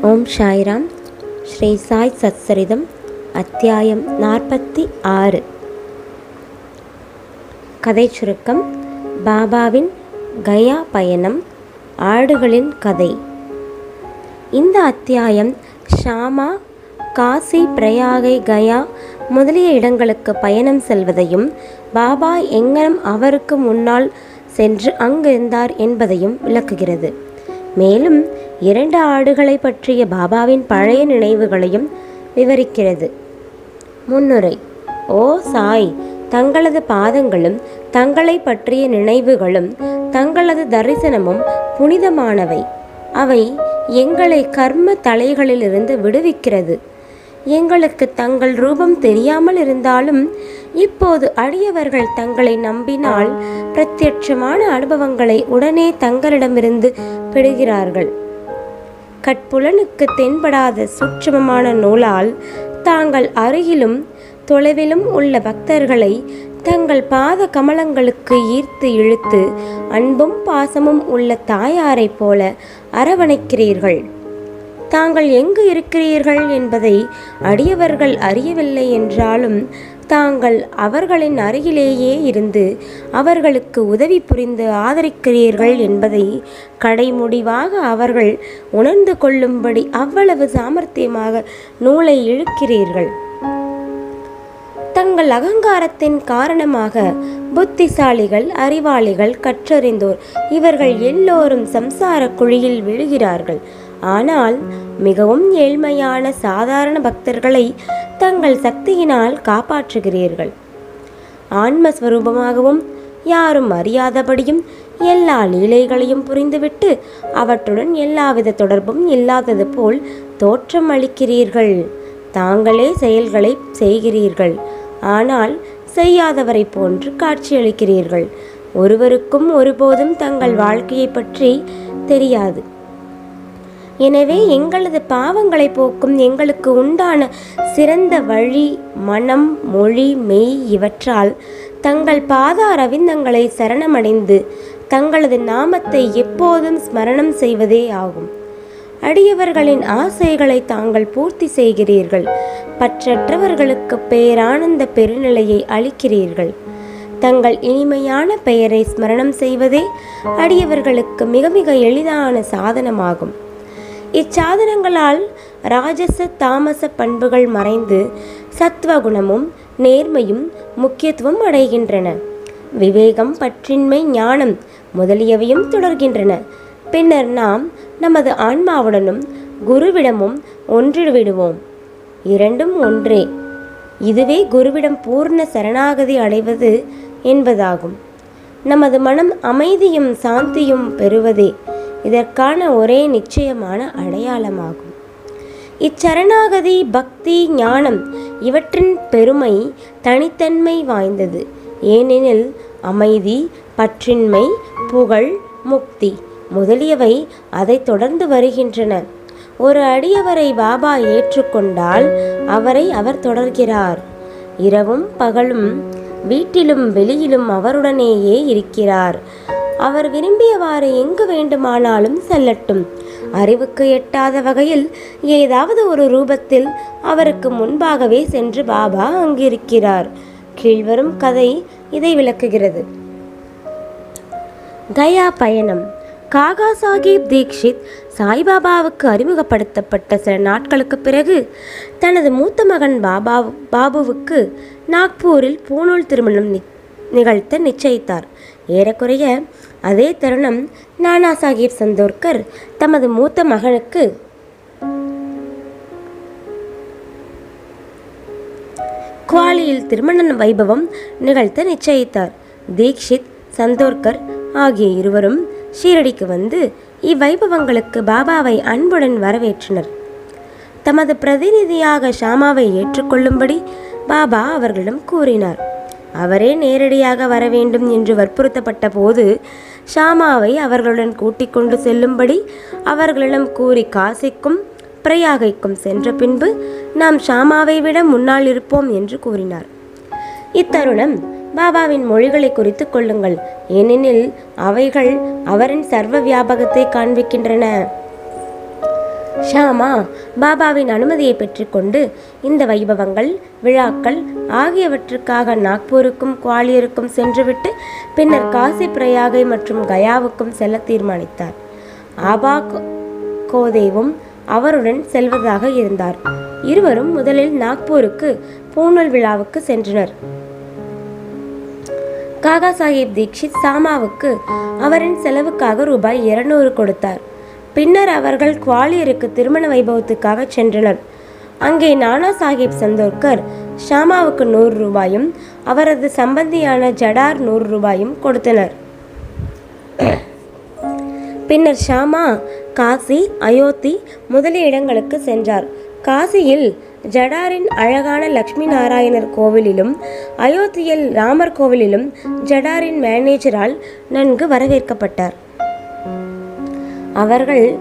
ஓம் சாய்ராம். ஸ்ரீ சாய் சத்சரிதம் அத்தியாயம் நாற்பத்தி ஆறு. கதை சுருக்கம் பாபாவின் கயா பயணம் ஆடுகளின் கதை. இந்த அத்தியாயம் ஷாமா காசி பிரயாகை கயா முதலிய இடங்களுக்கு பயணம் செல்வதையும் பாபா எங்கனம் அவருக்கு முன்னால் சென்று அங்கிருந்தார் என்பதையும் விளக்குகிறது. மேலும் இரண்டு ஆடுகளை பற்றிய பாபாவின் பழைய நினைவுகளையும் விவரிக்கிறது. முன்னுரை ஓ சாய் தங்களது பாதங்களும் தங்களை பற்றிய நினைவுகளும் தங்களது தரிசனமும் புனிதமானவை. அவை எங்களை கர்ம தலைகளிலிருந்து விடுவிக்கிறது. எங்களுக்கு தங்கள் ரூபம் தெரியாமல் இருந்தாலும் இப்போது அடியவர்கள் தங்களை நம்பினால் பிரத்யட்சமான அனுபவங்களை உடனே தங்களிடமிருந்து பெறுகிறார்கள். கட்புலனுக்கு தென்படாத சூட்சமமான நூலால் தாங்கள் அருகிலும் தொலைவிலும் உள்ள பக்தர்களை தங்கள் பாத கமலங்களுக்கு ஈர்த்து இழுத்து அன்பும் பாசமும் உள்ள தாயாரைப் போல அரவணைக்கிறீர்கள். தாங்கள் எங்கு இருக்கிறீர்கள் என்பதை அடியவர்கள் அறியவில்லை என்றாலும் தாங்கள் அவர்களின் அருகிலேயே இருந்து அவர்களுக்கு உதவி புரிந்து ஆதரிக்கிறீர்கள் என்பதை கடைமுடிவாக அவர்கள் உணர்ந்து கொள்ளும்படி அவ்வளவு சாமர்த்தியமாக நூலை இழுக்கிறீர்கள். தங்கள் அகங்காரத்தின் காரணமாக புத்திசாலிகள் அறிவாளிகள் கற்றறிந்தோர் இவர்கள் எல்லோரும் சம்சார குழியில் விழுகிறார்கள். ஆனால் மிகவும் ஏழ்மையான சாதாரண பக்தர்களை தங்கள் சக்தியினால் காப்பாற்றுகிறீர்கள். ஆன்மஸ்வரூபமாகவும் யாரும் அறியாதபடியும் எல்லா லீலைகளையும் புரிந்துவிட்டு அவற்றுடன் எல்லாவித தொடர்பும் இல்லாதது போல் தோற்றம் அளிக்கிறீர்கள். தாங்களே செயல்களை செய்கிறீர்கள். ஆனால் செய்யாதவரை போன்று காட்சியளிக்கிறீர்கள். ஒருவருக்கும் ஒருபோதும் தங்கள் வாழ்க்கையை பற்றி தெரியாது. எனவே எங்களது பாவங்களை போக்கும் எங்களுக்கு உண்டான சிறந்த வழி மனம் மொழி மெய் இவற்றால் தங்கள் பாதாரவிந்தங்களை சரணமடைந்து தங்களது நாமத்தை எப்போதும் ஸ்மரணம் செய்வதே ஆகும். அடியவர்களின் ஆசைகளை தாங்கள் பூர்த்தி செய்கிறீர்கள். பற்றற்றவர்களுக்கு பேரானந்த பெருநிலையை அளிக்கிறீர்கள். தங்கள் இனிமையான பெயரை ஸ்மரணம் செய்வதே அடியவர்களுக்கு மிக மிக எளிதான சாதனமாகும். இச்சாதனங்களால் ராஜச தாமச பண்புகள் மறைந்து சத்வகுணமும் நேர்மையும் முக்கியத்துவம் அடைகின்றன. விவேகம் பற்றின்மை ஞானம் முதலியவையும் தொடர்கின்றன. பின்னர் நாம் நமது ஆன்மாவுடனும் குருவிடமும் ஒன்றிவிடுவோம் இரண்டும் ஒன்றே. இதுவே குருவிடம் பூர்ண சரணாகதி அடைவது என்பதாகும். நமது மனம் அமைதியும் சாந்தியும் பெறுவதே இதற்கான ஒரே நிச்சயமான அடையாளமாகும். இச்சரணாகதி பக்தி ஞானம் இவற்றின் பெருமை தனித்தன்மை வாய்ந்தது. ஏனெனில் அமைதி பற்றின்மை புகழ் முக்தி முதலியவை அதை தொடர்ந்து வருகின்றன. ஒரு அடியவரை பாபா ஏற்றுக்கொண்டால் அவரை அவர் தொடர்கிறார். இரவும் பகலும் வீட்டிலும் வெளியிலும் அவருடனேயே இருக்கிறார். அவர் விரும்பியவாறு எங்கு வேண்டுமானாலும் செல்லட்டும். அறிவுக்கு எட்டாத வகையில் ஏதாவது ஒரு ரூபத்தில் அவருக்கு முன்பாகவே சென்று பாபா அங்கிருக்கிறார். கீழ்வரும் கதை இதை விளக்குகிறது. கயா பயணம். காகா சாஹிப் தீக்ஷித் சாய்பாபாவுக்கு அறிமுகப்படுத்தப்பட்ட சில நாட்களுக்கு பிறகு தனது மூத்த மகன் பாபா பாபுவுக்கு நாக்பூரில் பூணூல் திருமணம் நி- நிகழ்த்த நிச்சயித்தார். ஏறக்குறைய அதே தருணம் நானா சாஹிப் சந்தோர்கர் தமது மூத்த மகனுக்கு குவாலியில் திருமண வைபவம் நிகழ்த்த நிச்சயித்தார். தீக்ஷித் சந்தோர்கர் ஆகிய இருவரும் ஷீரடிக்கு வந்து இவ்வைபவங்களுக்கு பாபாவை அன்புடன் வரவேற்றனர். தமது பிரதிநிதியாக ஷாமாவை ஏற்றுக்கொள்ளும்படி பாபா அவர்களிடம் கூறினார். அவரே நேரடியாக வர வேண்டும் என்று வற்புறுத்தப்பட்ட போது ஷாமாவை அவர்களுடன் கூட்டிக் கொண்டு செல்லும்படி அவர்களிடம் கூறி காசிக்கும் பிரயாகைக்கும் சென்ற பின்பு நாம் ஷாமாவை விட முன்னால் இருப்போம் என்று கூறினார். இத்தருணம் பாபாவின் மொழிகளை குறித்து கொள்ளுங்கள். ஏனெனில் அவைகள் அவரின் சர்வ வியாபகத்தை காண்பிக்கின்றன. ஷாமா பாபாவின் அனுமதியை பெற்றுக்கொண்டு இந்த வைபவங்கள் விழாக்கள் ஆகியவற்றுக்காக நாக்பூருக்கும் குவாலியருக்கும் சென்றுவிட்டு பின்னர் காசி பிரயாகை மற்றும் கயாவுக்கும் செல்ல தீர்மானித்தார். ஆபா கோதேவும் அவருடன் செல்வதாக இருந்தார். இருவரும் முதலில் நாக்பூருக்கு பூனல் விழாவுக்கு சென்றனர். காகா சாஹிப் தீக்ஷித் சாமாவுக்கு அவரின் செலவுக்காக ரூபாய் இருநூறு கொடுத்தார். பின்னர் அவர்கள் குவாலியருக்கு திருமண வைபவத்துக்காக சென்றனர். அங்கே நானா சாஹிப் சந்தோர்கர் ஷாமாவுக்கு நூறு ரூபாயும் அவரது சம்பந்தியான ஜடார் நூறு ரூபாயும் கொடுத்தனர். பின்னர் ஷாமா காசி அயோத்தி முதலிய இடங்களுக்கு சென்றார். காசியில் ஜடாரின் அழகான லக்ஷ்மி நாராயணர் கோவிலிலும் அயோத்தியில் ராமர் கோவிலிலும் ஜடாரின் மேனேஜரால் நன்கு வரவேற்கப்பட்டார். அவர்கள்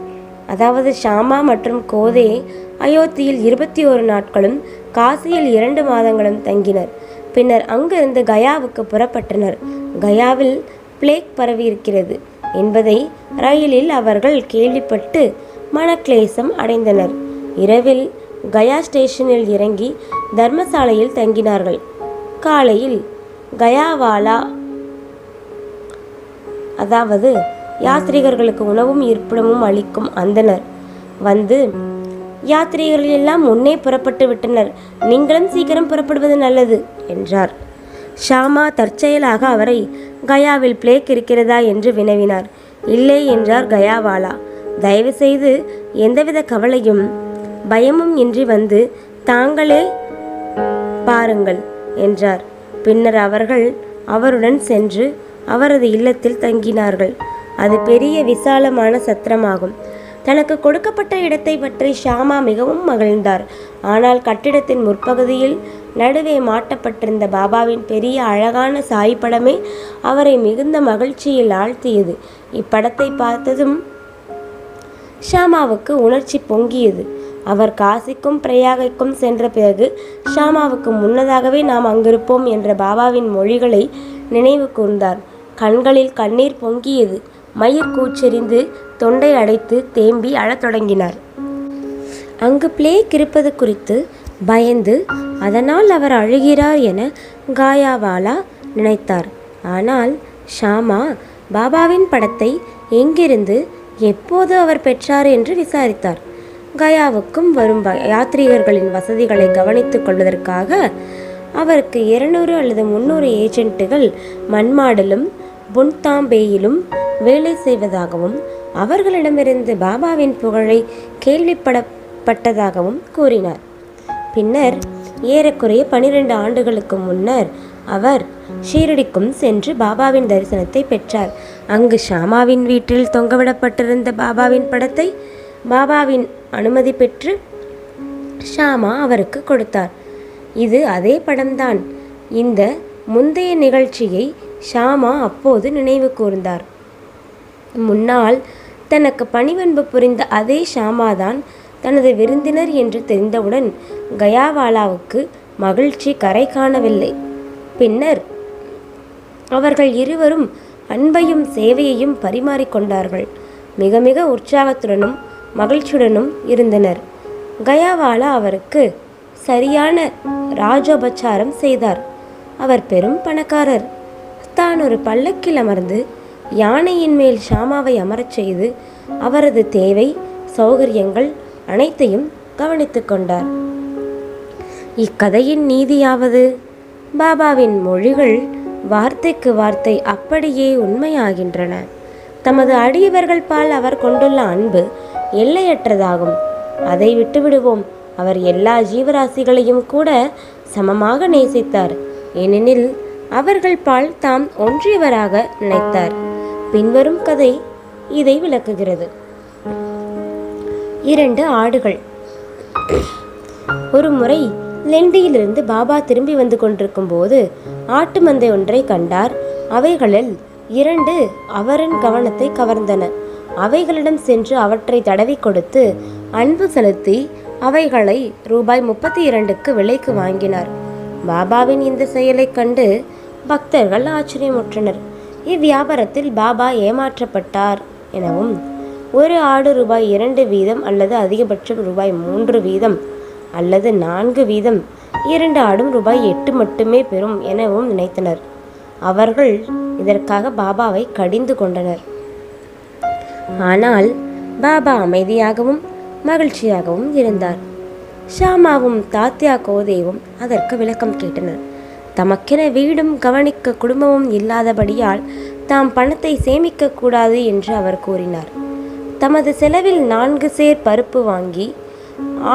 அதாவது ஷாமா மற்றும் கோதே அயோத்தியில் இருபத்தி ஒரு நாட்களும் காசியில் இரண்டு மாதங்களும் தங்கினர். பின்னர் அங்கிருந்து கயாவுக்கு புறப்பட்டனர். கயாவில் பிளேக் பரவியிருக்கிறது என்பதை ரயிலில் அவர்கள் கேள்விப்பட்டு மனக்லேசம் அடைந்தனர். இரவில் கயா ஸ்டேஷனில் இறங்கி தர்மசாலையில் தங்கினார்கள். காலையில் கயாவாலா அதாவது யாத்ரீகர்களுக்கு உணவும் இருப்பிடமும் அளிக்கும் அந்தனர் வந்து யாத்ரீகர்கள் எல்லாம் முன்னே புறப்பட்டு விட்டனர். நீங்களும் சீக்கிரம் புறப்படுவது நல்லது என்றார். ஷாமா தற்செயலாக அவரை கயாவில் பிளேக் இருக்கிறதா என்று வினவினார். இல்லை என்றார் கயாவாலா. தயவு செய்து எந்தவித கவலையும் பயமும் இன்றி வந்து தாங்களே பாருங்கள் என்றார். பின்னர் அவர்கள் அவருடன் சென்று அவரது இல்லத்தில் தங்கினார்கள். அது பெரிய விசாலமான சத்திரமாகும். தனக்கு கொடுக்கப்பட்ட இடத்தை பற்றி ஷாமா மிகவும் மகிழ்ந்தார். ஆனால் கட்டிடத்தின் முற்பகுதியில் நடுவே மாட்டப்பட்டிருந்த பாபாவின் பெரிய அழகான சாய் படமே அவரை மிகுந்த மகிழ்ச்சியில் ஆழ்த்தியது. இப்படத்தை பார்த்ததும் ஷாமாவுக்கு உணர்ச்சி பொங்கியது. அவர் காசிக்கும் பிரயாகைக்கும் சென்ற பிறகு ஷாமாவுக்கு முன்னதாகவே நாம் அங்கிருப்போம் என்ற பாபாவின் மொழிகளை நினைவு கூர்ந்தார். கண்களில் கண்ணீர் பொங்கியது. மயிர் கூச்செறிந்து தொண்டை அடைத்து தேம்பி அழத் தொடங்கினார். அங்கு பிளேக் இருப்பது குறித்து பயந்து அதனால் அவர் அழுகிறார் என காயாவாலா? நினைத்தார். ஆனால் ஷாமா பாபாவின் படத்தை எங்கிருந்து எப்போது அவர் பெற்றார்? என்று விசாரித்தார். கயாவுக்கும் வரும் யாத்ரீகர்களின் வசதிகளை கவனித்துக் கொள்வதற்காக அவருக்கு இருநூறு அல்லது முன்னூறு ஏஜென்ட்டுகள் மண்மாடலும் புன்தாம்பேயிலும் வேலை செய்வதாகவும் அவர்களிடமிருந்து பாபாவின் புகழை கேள்விப்படப்பட்டதாகவும் கூறினார். பின்னர் ஏறக்குறைய பனிரெண்டு ஆண்டுகளுக்கு முன்னர் அவர் ஷீரடிக்கும் சென்று பாபாவின் தரிசனத்தை பெற்றார். அங்கு ஷாமாவின் வீட்டில் தொங்கவிடப்பட்டிருந்த பாபாவின் படத்தை பாபாவின் அனுமதி பெற்று ஷாமா அவருக்கு கொடுத்தார். இது அதே படம்தான். இந்த முந்தைய நிகழ்ச்சியை ஷாமா அப்போது நினைவு கூர்ந்தார். முன்னால் தனக்கு பணிவன்பு புரிந்த அதே ஷாமாதான் தனது விருந்தினர் என்று தெரிந்தவுடன் கயாவாலாவுக்கு மகிழ்ச்சி கரை காணவில்லை. பின்னர் அவர்கள் இருவரும் அன்பையும் சேவையையும் பரிமாறிக்கொண்டார்கள். மிக மிக உற்சாகத்துடனும் மகிழ்ச்சியுடனும் இருந்தனர். கயாவாலா அவருக்கு சரியான ராஜோபச்சாரம் செய்தார். அவர் பெரும் பணக்காரர். தான் ஒரு பல்லக்கில் அமர்ந்து யானையின் மேல் ஷாமாவை அமரச் செய்து அவரது தேவை சௌகரியங்கள் அனைத்தையும் கவனித்துக் கொண்டார். இக்கதையின் நீதியாவது? பாபாவின் மொழிகள் வார்த்தைக்கு வார்த்தை அப்படியே உண்மையாகின்றன. தமது அடியவர்கள் பால் அவர் கொண்டுள்ள அன்பு எல்லையற்றதாகும். அதை விட்டுவிடுவோம். அவர் எல்லா ஜீவராசிகளையும் கூட சமமாக நேசித்தார். ஏனெனில் அவர்கள் பால் தாம் ஒன்றியவராக நினைத்தார். பின்வரும் கதை இதை விளக்குகிறது. இரண்டு ஆடுகள். ஒரு முறை லெண்டியிலிருந்து பாபா திரும்பி வந்து கொண்டிருக்கும் போது ஆட்டு மந்தை ஒன்றை கண்டார். அவைகளில் இரண்டு அவரின் கவனத்தை கவர்ந்தன. அவைகளிடம் சென்று அவற்றை தடவி கொடுத்து அன்பு செலுத்தி அவைகளை ரூபாய் முப்பத்தி இரண்டுக்கு விலைக்கு வாங்கினார். பாபாவின் இந்த செயலைக் கண்டு பக்தர்கள் ஆச்சரியமுற்றனர். இவ்வியாபாரத்தில் பாபா ஏமாற்றப்பட்டார் எனவும் ஒரு ஆடு ரூபாய் இரண்டு வீதம் அல்லது அதிகபட்சம் ரூபாய் மூன்று வீதம் அல்லது நான்கு வீதம் இரண்டு ஆடும் ரூபாய் எட்டு மட்டுமே பெறும் எனவும் நினைத்தனர். அவர்கள் இதற்காக பாபாவை கடிந்து கொண்டனர். ஆனால் பாபா அமைதியாகவும் மகிழ்ச்சியாகவும் இருந்தார். ஷாமாவும் தாத்தியா கோதேவும் அதற்கு விளக்கம் கேட்டனர். தமக்கென வீடும் கவனிக்க குடும்பமும் இல்லாதபடியால் தாம் பணத்தை சேமிக்க கூடாது என்று அவர் கூறினார். தமது செலவில் நான்கு சேர் பருப்பு வாங்கி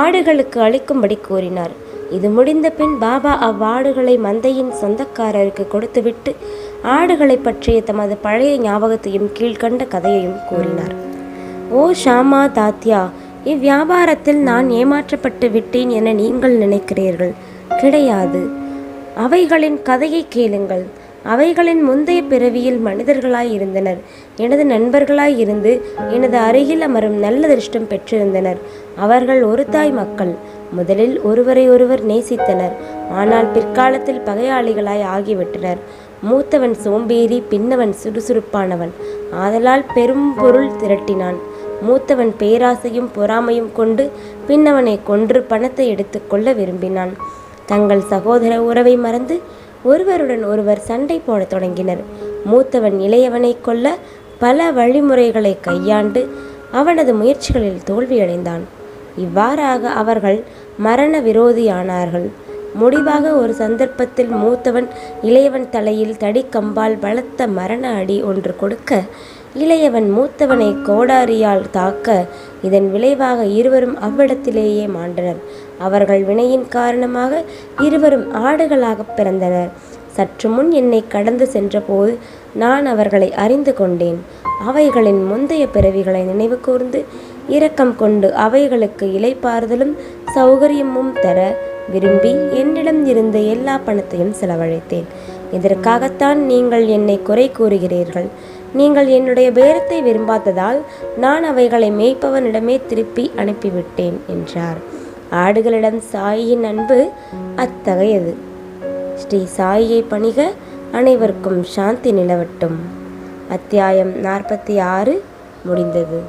ஆடுகளுக்கு அளிக்கும்படி கூறினார். இது முடிந்த பின் பாபா அவ்வாடுகளை மந்தையின் சொந்தக்காரருக்கு கொடுத்துவிட்டு ஆடுகளை பற்றிய தமது பழைய ஞாபகத்தையும் கீழ்கண்ட கதையையும் கூறினார். ஓ ஷாமா தாத்யா இவ்வியாபாரத்தில் நான் ஏமாற்றப்பட்டு விட்டேன் என நீங்கள் நினைக்கிறீர்கள். கிடையாது. அவைகளின் கதையை கேளுங்கள். அவைகளின் முந்தைய பிறவியில் மனிதர்களாய் இருந்தனர். எனது நண்பர்களாய் இருந்து எனது அருகில் அமரும் நல்ல திருஷ்டம் பெற்றிருந்தனர். அவர்கள் ஒரு தாய் மக்கள். முதலில் ஒருவரை ஒருவர் நேசித்தனர். ஆனால் பிற்காலத்தில் பகையாளிகளாய் ஆகிவிட்டனர். மூத்தவன் சோம்பேறி பின்னவன் சுறுசுறுப்பானவன். ஆதலால் பெரும் பொருள் திரட்டினான். மூத்தவன் பேராசையும் பொறாமையும் கொண்டு பின்னவனை கொன்று பணத்தை எடுத்துக்கொள்ள விரும்பினான். தங்கள் சகோதர உறவை மறந்து ஒருவருடன் ஒருவர் சண்டை போடத் தொடங்கினர். மூத்தவன் இளையவனை கொல்ல பல வழிமுறைகளை கையாண்டு அவனது முயற்சிகளில் தோல்வியடைந்தான். இவ்வாறாக அவர்கள் மரண விரோதியானார்கள். முடிவாக ஒரு சந்தர்ப்பத்தில் மூத்தவன் இளையவன் தலையில் தடிக்கம்பால் பலத்த மரண அடி ஒன்று கொடுக்க இளையவன் மூத்தவனை கோடாரியால் தாக்க இதன் விளைவாக இருவரும் அவ்விடத்திலேயே மாண்டனர். அவர்கள் வினையின் காரணமாக இருவரும் ஆடுகளாக பிறந்தனர். சற்று முன் என்னை கடந்து சென்றபோது நான் அவர்களை அறிந்து கொண்டேன். அவைகளின் முந்தைய பிறவிகளை நினைவு கூர்ந்து இரக்கம் கொண்டு அவைகளுக்கு இலைப்பாறுதலும் சௌகரியமும் தர விரும்பி என்னிடம் இருந்த எல்லா பணத்தையும் செலவழித்தேன். இதற்காகத்தான் நீங்கள் என்னை குறை கூறுகிறீர்கள். நீங்கள் என்னுடைய பேரத்தை விரும்பாததால் நான் அவைகளை மேய்ப்பவனிடமே திருப்பி அனுப்பிவிட்டேன் என்றார். ஆடுகளிடம் சாயியின் அன்பு அத்தகையது. ஸ்ரீ சாயியை பணிக அனைவருக்கும் சாந்தி நிலவட்டும். அத்தியாயம் நாற்பத்தி ஆறு முடிந்தது.